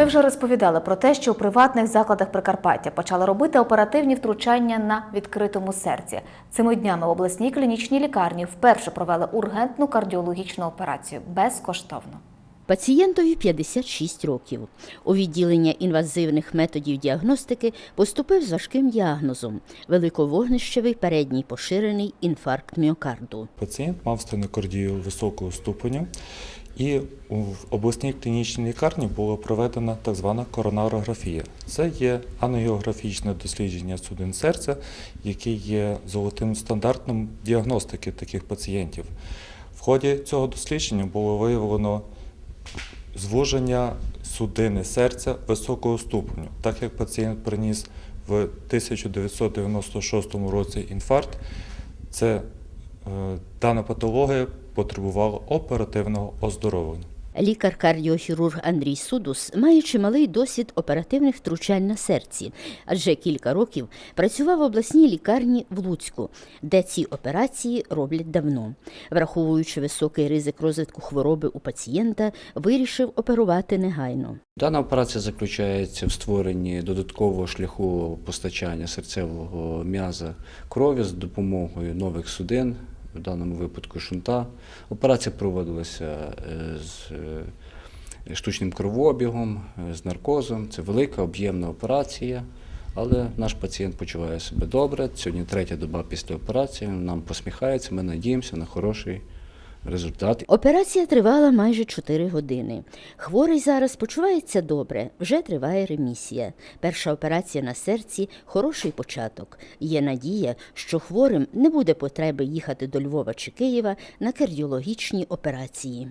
Ми вже розповідали про те, що у приватних закладах Прикарпаття почали робити оперативні втручання на відкритому серці. Цими днями в обласній клінічній лікарні вперше провели ургентну кардіологічну операцію безкоштовно. Пацієнтові 56 років. У відділення інвазивних методів діагностики поступив з важким діагнозом – великовогнищевий передній поширений інфаркт міокарду. Пацієнт мав стенокардію високого ступеня, і в обласній клінічній лікарні була проведена так звана коронарографія. Це є анеографічне дослідження судин серця, яке є золотим стандартом діагностики таких пацієнтів. В ході цього дослідження було виявлено звуження судини серця високого ступеню, так як пацієнт приніс в 1996 році інфаркт, це е, дана патологія потребувала оперативного оздоровлення. Лікар-кардіохірург Андрій Судус має чималий досвід оперативних втручань на серці, адже кілька років працював в обласній лікарні в Луцьку, де ці операції роблять давно. Враховуючи високий ризик розвитку хвороби у пацієнта, вирішив оперувати негайно. Дана операція заключається в створенні додаткового шляху постачання серцевого м'яза крові з допомогою нових судин, в даному випадку шунта. Операція проводилася е, з е, штучним кровообігом, е, з наркозом. Це велика об'ємна операція, але наш пацієнт почуває себе добре. Сьогодні третя доба після операції. Нам посміхається, ми надіємося на хороший результат. Операція тривала майже 4 години. Хворий зараз почувається добре, вже триває ремісія. Перша операція на серці хороший початок. Є надія, що хворим не буде потреби їхати до Львова чи Києва на кардіологічні операції.